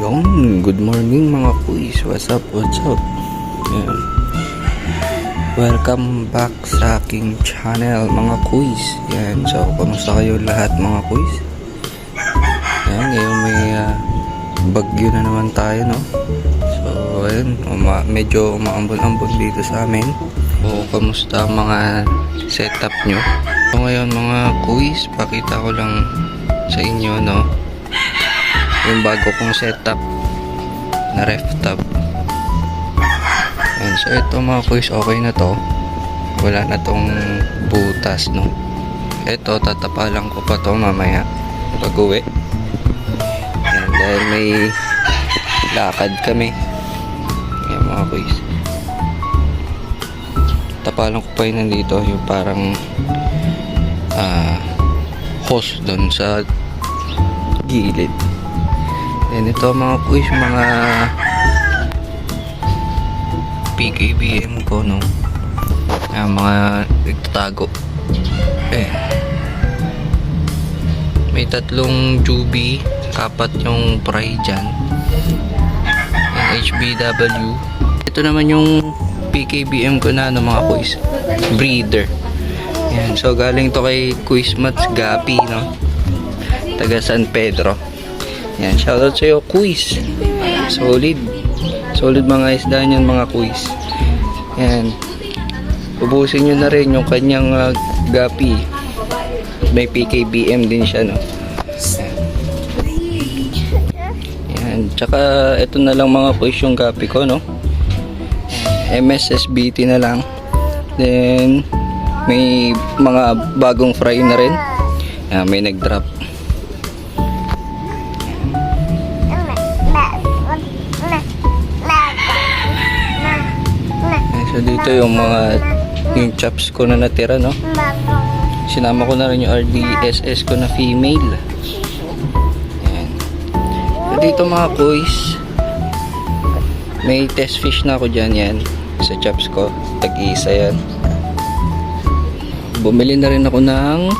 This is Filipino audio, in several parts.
Yon, good morning mga kuis. What's up, what's up? Yan. Welcome back sa aking channel mga kuis. Yan, so kamusta kayo lahat mga kuis? Yan, ngayon may ah, bagyo na naman tayo, no? So, ayun, uma medyo umaambon-ambon dito sa amin. O, kamusta mga setup nyo? So, ngayon mga kuis, pakita ko lang sa inyo, no? Yung bago kong setup na ref tab. Ayan, so ito mga kuys okay na to. Wala na tong butas no? Ito tatapalan ko pa to mamaya. Pag uwi Ayan, dahil may lakad kami. Ayan mga kuys tapalan ko pa yun nandito yung parang ah hose doon sa gilid Yan ito mga quiz, mga PKBM ko, no? Yan, mga nagtatago. Eh. May tatlong Juby, apat yung Pry dyan. Yung HBW. Ito naman yung PKBM ko na, no, mga quiz. Breeder. Yan, so galing to kay Quiz Mats Gapi, no? Taga San Pedro. Yan, shoutout sa iyo, quiz. Solid. Solid mga isda niyan, mga quiz. Yan. Ubusin nyo na rin yung kanyang ah, gapi. May PKBM din siya, no? Yan. Tsaka, ito na lang mga quiz yung gapi ko, no? MSSBT na lang. Then, may mga bagong fry na rin. Yan, may nag-drop. So dito yung mga yung chops ko na natira no? Sinama ko na rin yung RDSS ko na female. Ayan. so dito mga kuys may test fish na ako dyan yan sa chops ko. Tag-isa yan. Bumili na rin ako ng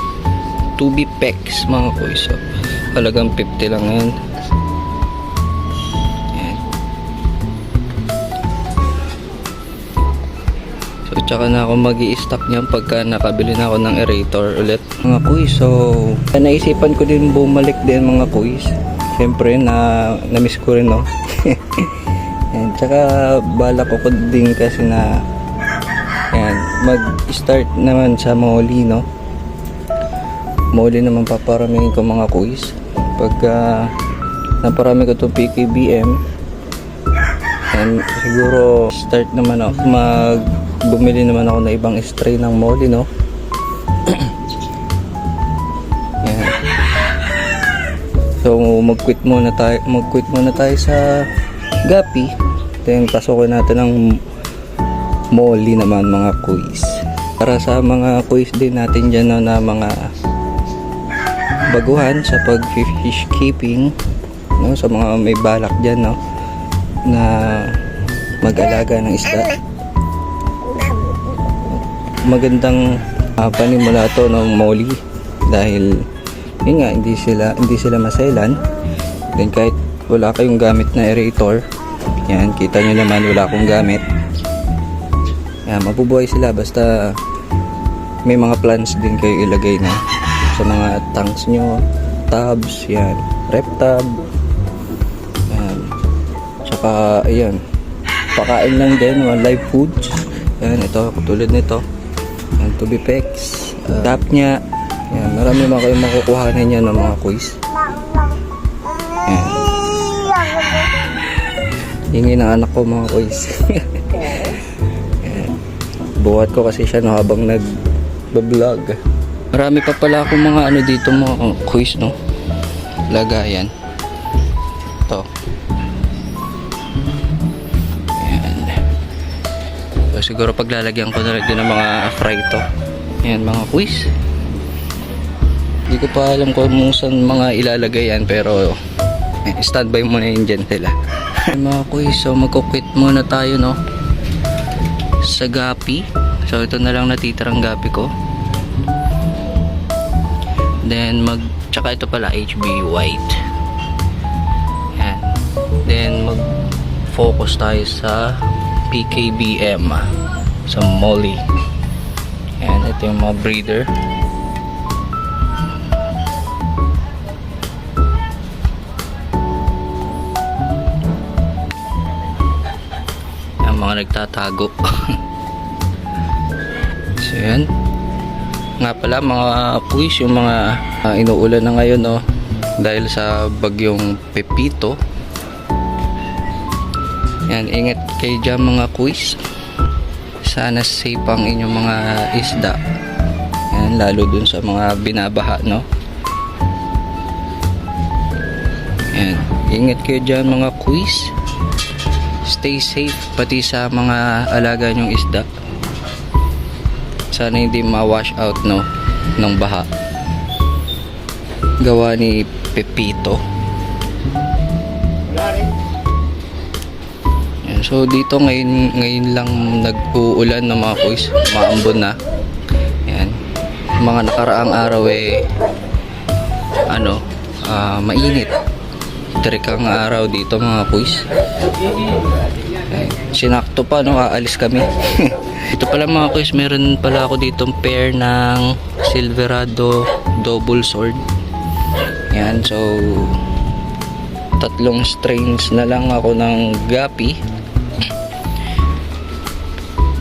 2B pecs mga kuys. So, halagang 50 lang yan So, tsaka na ako mag stock niyan pagka nakabili na ako ng aerator ulit. Mga kuys, so, naisipan ko din bumalik din mga kuys. Siyempre, na, na-miss ko rin, no? Yan, tsaka, bala ko din kasi na, yan, mag-start naman sa Molly, no? Molly naman paparamihin ko mga kuys. Pagka, naparami ko to PKBM, And siguro start naman ako mag bumili naman ako na ibang stray ng molly no. Yan. So mag-quit muna tayo, mag-quit muna tayo sa Gapi. Then pasukin natin ng molly naman mga quiz. Para sa mga quiz din natin dyan no, na mga baguhan sa pag fish keeping no sa mga may balak diyan no na mag-alaga ng isda. Magandang uh, panimula to ng molly dahil yun nga hindi sila hindi sila maselan. Then kahit wala kayong gamit na aerator, yan kita nyo naman wala akong gamit. Yan mabubuhay sila basta may mga plants din kayo ilagay na sa mga tanks nyo, tubs, yan, rep tub, yan, Tsaka, ayan. Pakain lang din, mga live foods. Ayan, ito, katulad nito. Ayan, tubipex. Uh, tap niya. Ayan, marami mga kayong makukuha na niya ng mga quiz. Ayan. Hingi ng anak ko mga quiz. Buhat ko kasi siya no, habang nag-vlog. Marami pa pala akong mga ano dito mga quiz, no? Lagayan. Ito. Siguro paglalagyan ko na rin ng mga fry to. Ayan, mga quiz. Hindi ko pa alam kung saan mga ilalagay yan, pero eh, standby muna yun dyan sila. Mga quiz, so magkukwit muna tayo, no? Sa gapi. So, ito na lang natitirang gapi ko. Then, mag... Tsaka ito pala, HB White. Ayan. focus tayo sa PKBM sa Molly. Ayan, ito yung mga breeder. Ang mga nagtatago. so yan. Nga pala mga kuis yung mga ah, inuulan na ngayon no dahil sa bagyong Pepito. Yan, ingat kayo dyan mga kuis. Sana safe ang inyong mga isda. Yan, lalo dun sa mga binabaha, no? Yan, ingat kayo dyan mga kuis. Stay safe pati sa mga alaga nyong isda. Sana hindi ma-wash out, no? ng baha. Gawa ni Pepito. So dito ngayon ngayon lang nag-uulan ng mga kuis, maambon na. Yan. Mga nakaraang araw eh ano, ah, mainit. Trikang araw dito mga. Eh, Sinakto pa no, aalis kami. Ito pala mga kuis, meron pala ako ditong pair ng Silverado double sword. Yan, so tatlong strains na lang ako ng gapi.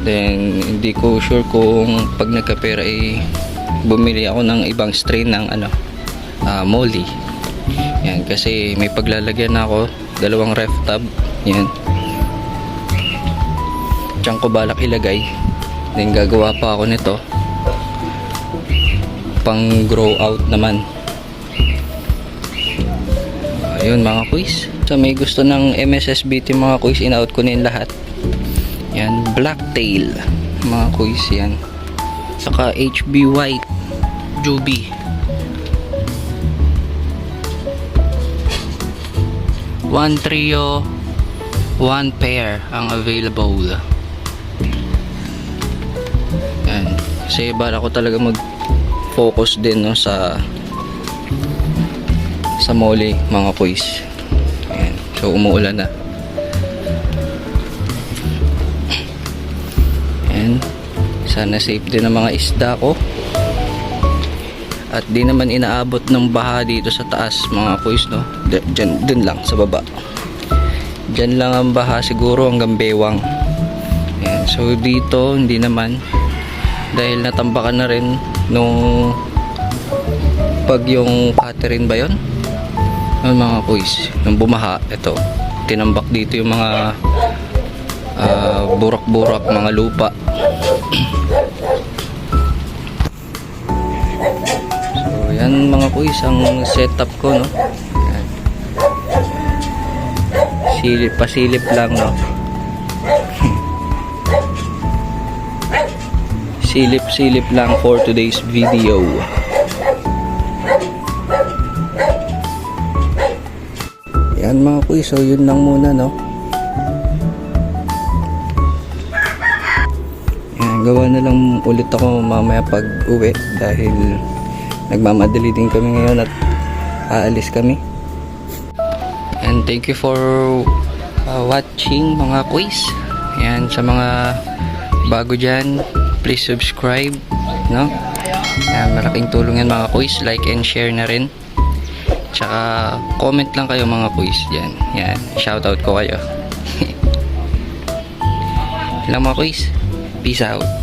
Then hindi ko sure kung pag nagkapera eh bumili ako ng ibang strain ng ano ah, molly. Yan kasi may paglalagyan na ako dalawang ref tab. Yan. Diyan ko balak ilagay. Then gagawa pa ako nito. Pang grow out naman. Ayun mga quiz. So may gusto ng MSSBT mga quiz, in-out ko na lahat. Yan, blacktail. Mga quiz yan. Saka HB White. Juby. One trio, one pair ang available. Yan. Kasi bala ko talaga mag-focus din no, sa sa mole mga kuis. Ayan. So umuulan na. Ayan. Sana safe din ang mga isda ko. At di naman inaabot ng baha dito sa taas mga kuis no. D- dyan, dun lang sa baba. Dyan lang ang baha siguro hanggang bewang. Ayan. So dito hindi naman dahil natambakan na rin nung pag yung Catherine ba yon ng mga kuis nung bumaha ito tinambak dito yung mga ah, burak-burak mga lupa so yan mga kuis ang setup ko no yan. silip pasilip lang no silip silip lang for today's video Yan mga kuy, so yun lang muna no. Gawa na lang ulit ako mamaya pag uwi dahil nagmamadali din kami ngayon at aalis kami. And thank you for uh, watching mga quiz. Yan, sa mga bago dyan, please subscribe. No? Yan, malaking tulong yan mga quiz. Like and share na rin. Tsaka comment lang kayo mga quiz dyan. Yan, shoutout ko kayo. lang mga quiz. Peace out.